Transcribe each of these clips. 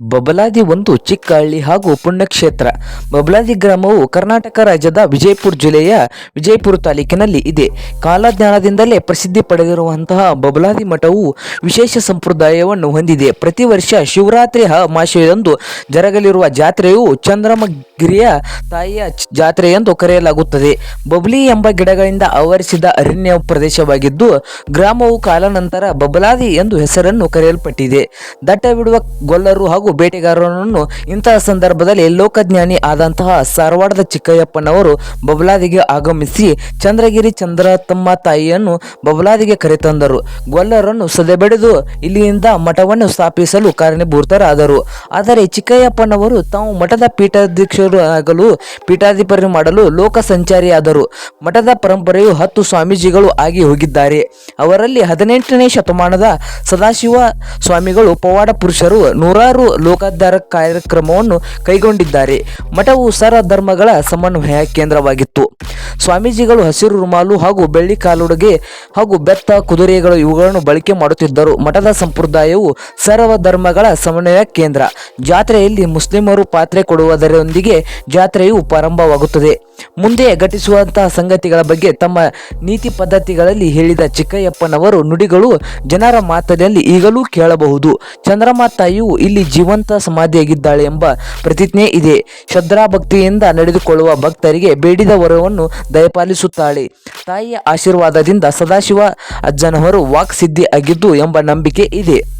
ಬಬಲಾದಿ ಒಂದು ಚಿಕ್ಕ ಹಳ್ಳಿ ಹಾಗೂ ಪುಣ್ಯಕ್ಷೇತ್ರ. ಬಬಲಾದಿ ಗ್ರಾಮವು ಕರ್ನಾಟಕ ರಾಜ್ಯದ ವಿಜಯಪುರ ಜಿಲ್ಲೆಯ ವಿಜಯಪುರ ತಾಲೂಕಿನಲ್ಲಿ ಇದೆ. ಕಾಲಜ್ಞಾನದಿಂದಲೇ ಪ್ರಸಿದ್ಧಿ ಪಡೆದಿರುವಂತಹ ಬಬಲಾದಿ ಮಠವು ವಿಶೇಷ ಸಂಪ್ರದಾಯವನ್ನು ಹೊಂದಿದೆ. ಪ್ರತಿ ವರ್ಷ ಶಿವರಾತ್ರಿ ಅಮಾವಾಸ್ಯೆಯಂದು ಜರಗಲಿರುವ ಜಾತ್ರೆಯು ಚಂದ್ರಮಗಿರಿಯ ತಾಯಿಯ ಜಾತ್ರೆ ಎಂದು ಕರೆಯಲಾಗುತ್ತದೆ. ಬಬ್ಲಿ ಎಂಬ ಗಿಡಗಳಿಂದ ಆವರಿಸಿದ ಅರಣ್ಯ ಪ್ರದೇಶವಾಗಿದ್ದು, ಗ್ರಾಮವು ಕಾಲಾನಂತರ ಬಬಲಾದಿ ಎಂದು ಹೆಸರನ್ನು ಕರೆಯಲ್ಪಟ್ಟಿದೆ. ದಟ್ಟ ಬಿಡುವ ಗೊಲ್ಲರು ಹಾಗೂ ಬೇಟೆಗಾರರನ್ನು ಇಂತಹ ಸಂದರ್ಭದಲ್ಲಿ ಲೋಕಜ್ಞಾನಿ ಆದಂತಹ ಸಾರವಾಡದ ಚಿಕ್ಕಯ್ಯಪ್ಪನವರು ಬಬಲಾದಿಗೆ ಆಗಮಿಸಿ ಚಂದ್ರಗಿರಿ ಚಂದ್ರ ತಮ್ಮ ತಾಯಿಯನ್ನು ಬಬಲಾದಿಗೆ ಕರೆತಂದರು. ಗೊಲ್ಲರನ್ನು ಸದೆಬೆಡೆದು ಇಲ್ಲಿಯಿಂದ ಮಠವನ್ನು ಸ್ಥಾಪಿಸಲು ಕಾರಣೀಭೂತರಾದರು ಆದರೆ ಚಿಕ್ಕಯ್ಯಪ್ಪನವರು ತಾವು ಮಠದ ಪೀಠಾಧ್ಯಕ್ಷರು ಆಗಲು ಪೀಠಾಧಿಪತಿ ಮಾಡಲು ಲೋಕ ಸಂಚಾರಿಯಾದರು. ಮಠದ ಪರಂಪರೆಯು ಹತ್ತು ಸ್ವಾಮೀಜಿಗಳು ಆಗಿ ಹೋಗಿದ್ದಾರೆ. ಅವರಲ್ಲಿ ಹದಿನೆಂಟನೇ ಶತಮಾನದ ಸದಾಶಿವ ಸ್ವಾಮಿಗಳು ಪವಾಡ ಪುರುಷರು, ನೂರಾರು ಲೋಕೋದ್ಧಾರ ಕಾರ್ಯಕ್ರಮವನ್ನು ಕೈಗೊಂಡಿದ್ದಾರೆ. ಮಠವು ಸರ ಧರ್ಮಗಳ ಸಮನ್ವಯ ಕೇಂದ್ರವಾಗಿತ್ತು. ಸ್ವಾಮೀಜಿಗಳು ಹಸಿರು ರುಮಾಲು ಹಾಗೂ ಬೆಳ್ಳಿ ಕಾಲುಡುಗೆ ಹಾಗೂ ಬೆತ್ತ, ಕುದುರೆಗಳು ಇವುಗಳನ್ನು ಬಳಕೆ ಮಾಡುತ್ತಿದ್ದರು. ಮಠದ ಸಂಪ್ರದಾಯವು ಸರ್ವ ಧರ್ಮಗಳ ಸಮನ್ವಯ ಕೇಂದ್ರ. ಜಾತ್ರೆಯಲ್ಲಿ ಮುಸ್ಲಿಮರು ಪಾತ್ರೆ ಕೊಡುವುದರೊಂದಿಗೆ ಜಾತ್ರೆಯು ಪ್ರಾರಂಭವಾಗುತ್ತದೆ. ಮುಂದೆ ಘಟಿಸುವಂತಹ ಸಂಗತಿಗಳ ಬಗ್ಗೆ ತಮ್ಮ ನೀತಿ ಪದ್ಧತಿಗಳಲ್ಲಿ ಹೇಳಿದ ಚಿಕ್ಕಯ್ಯಪ್ಪನವರು ನುಡಿಗಳು ಜನರ ಮಾತಿನಲ್ಲಿ ಈಗಲೂ ಕೇಳಬಹುದು. ಚಂದ್ರಮಾ ತಾಯಿಯು ಇಲ್ಲಿ ಜೀವಂತ ಸಮಾಧಿಯಾಗಿದ್ದಾಳೆ ಎಂಬ ಪ್ರತಿಜ್ಞೆ ಇದೆ. ಶ್ರದ್ಧಾಭಕ್ತಿಯಿಂದ ನಡೆದುಕೊಳ್ಳುವ ಭಕ್ತರಿಗೆ ಬೇಡಿದ ವರವನ್ನು ದಯಪಾಲಿಸುತ್ತಾಳೆ. ತಾಯಿಯ ಆಶೀರ್ವಾದದಿಂದ ಸದಾಶಿವ ಅಜ್ಜನವರು ವಾಕ್ ಸಿದ್ಧಿ ಆಗಿದ್ದು ಎಂಬ ನಂಬಿಕೆ ಇದೆ.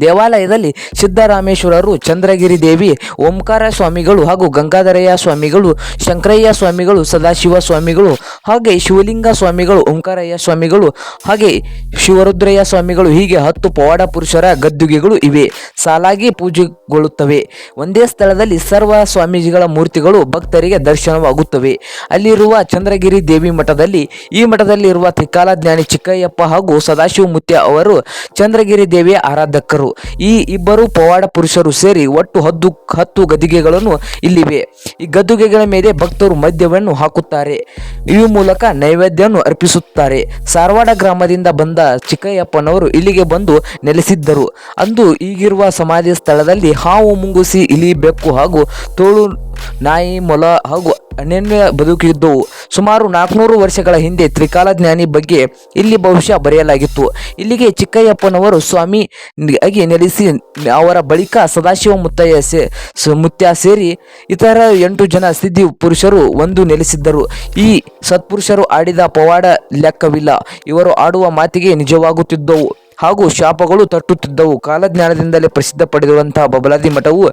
ದೇವಾಲಯದಲ್ಲಿ ಸಿದ್ದರಾಮೇಶ್ವರರು, ಚಂದ್ರಗಿರಿ ದೇವಿ, ಓಂಕಾರ ಸ್ವಾಮಿಗಳು ಹಾಗೂ ಗಂಗಾಧರಯ್ಯ ಸ್ವಾಮಿಗಳು, ಶಂಕರಯ್ಯ ಸ್ವಾಮಿಗಳು, ಸದಾಶಿವ ಸ್ವಾಮಿಗಳು ಹಾಗೆ ಶಿವಲಿಂಗ ಸ್ವಾಮಿಗಳು, ಓಂಕಾರಯ್ಯ ಸ್ವಾಮಿಗಳು ಹಾಗೆ ಶಿವರುದ್ರಯ್ಯ ಸ್ವಾಮಿಗಳು ಹೀಗೆ ಹತ್ತು ಪವಾಡ ಪುರುಷರ ಗದ್ದುಗೆಗಳು ಇವೆ. ಸಾಲಾಗಿ ಪೂಜೆಗೊಳ್ಳುತ್ತವೆ. ಒಂದೇ ಸ್ಥಳದಲ್ಲಿ ಸರ್ವ ಸ್ವಾಮೀಜಿಗಳ ಮೂರ್ತಿಗಳು ಭಕ್ತರಿಗೆ ದರ್ಶನವಾಗುತ್ತವೆ. ಅಲ್ಲಿರುವ ಚಂದ್ರಗಿರಿ ದೇವಿ ಮಠದಲ್ಲಿ, ಈ ಮಠದಲ್ಲಿರುವ ತ್ರಿಕಾಲ ಜ್ಞಾನಿ ಚಿಕ್ಕಯ್ಯಪ್ಪ ಹಾಗೂ ಸದಾಶಿವ ಮುತ್ಯ ಅವರು ಚಂದ್ರಗಿರಿ ದೇವಿಯ ಈ ಇಬ್ಬರು ಪವಾಡ ಪುರುಷರು ಸೇರಿ ಒಟ್ಟು ಹದ್ದು, ಹತ್ತು ಗದಿಗೆಗಳನ್ನು ಇಲ್ಲಿವೆ. ಈ ಗದ್ದುಗೆಗಳ ಮೇಲೆ ಭಕ್ತರು ಮದ್ಯವನ್ನು ಹಾಕುತ್ತಾರೆ. ಈ ಮೂಲಕ ನೈವೇದ್ಯವನ್ನು ಅರ್ಪಿಸುತ್ತಾರೆ. ಸಾರವಾಡ ಗ್ರಾಮದಿಂದ ಬಂದ ಚಿಕ್ಕಯ್ಯಪ್ಪನವರು ಇಲ್ಲಿಗೆ ಬಂದು ನೆಲೆಸಿದ್ದರು. ಅಂದು ಈಗಿರುವ ಸಮಾಧಿ ಸ್ಥಳದಲ್ಲಿ ಹಾವು ಮುಂಗುಸಿ ಇಲಿ ಬೆಕ್ಕು ಹಾಗೂ ತೋಳು, ನಾಯಿ ಮೊಲ ಹಾಗೂ ಅನನ್ಯ ಬದುಕಿದ್ದವು ಸುಮಾರು ನಾಲ್ಕುನೂರು ವರ್ಷಗಳ ಹಿಂದೆ ತ್ರಿಕಾಲ ಜ್ಞಾನಿ ಬಗ್ಗೆ ಇಲ್ಲಿ ಬಹುಶಃ ಬರೆಯಲಾಗಿತ್ತು. ಇಲ್ಲಿಗೆ ಚಿಕ್ಕಯ್ಯಪ್ಪನವರು ಸ್ವಾಮಿ ಆಗಿ ನೆಲೆಸಿ ಅವರ ಬಳಿಕ ಸದಾಶಿವ ಮುತ್ತಯ್ಯ ಸ- ಮುತ್ಯ ಸೇರಿ ಇತರ ಎಂಟು ಜನ ಸಿದ್ಧಿ ಪುರುಷರು ಒಂದು ನೆಲೆಸಿದ್ದರು. ಈ ಸತ್ಪುರುಷರು ಆಡಿದ ಪವಾಡ ಲೆಕ್ಕವಿಲ್ಲ. ಇವರು ಆಡುವ ಮಾತಿಗೆ ನಿಜವಾಗುತ್ತಿದ್ದವು ಹಾಗೂ ಶಾಪಗಳು ತಟ್ಟುತ್ತಿದ್ದವು. ಕಾಲಜ್ಞಾನದಿಂದಲೇ ಪ್ರಸಿದ್ಧ ಪಡೆದಿರುವಂತಹ ಬಬಲಾದಿ ಮಠವು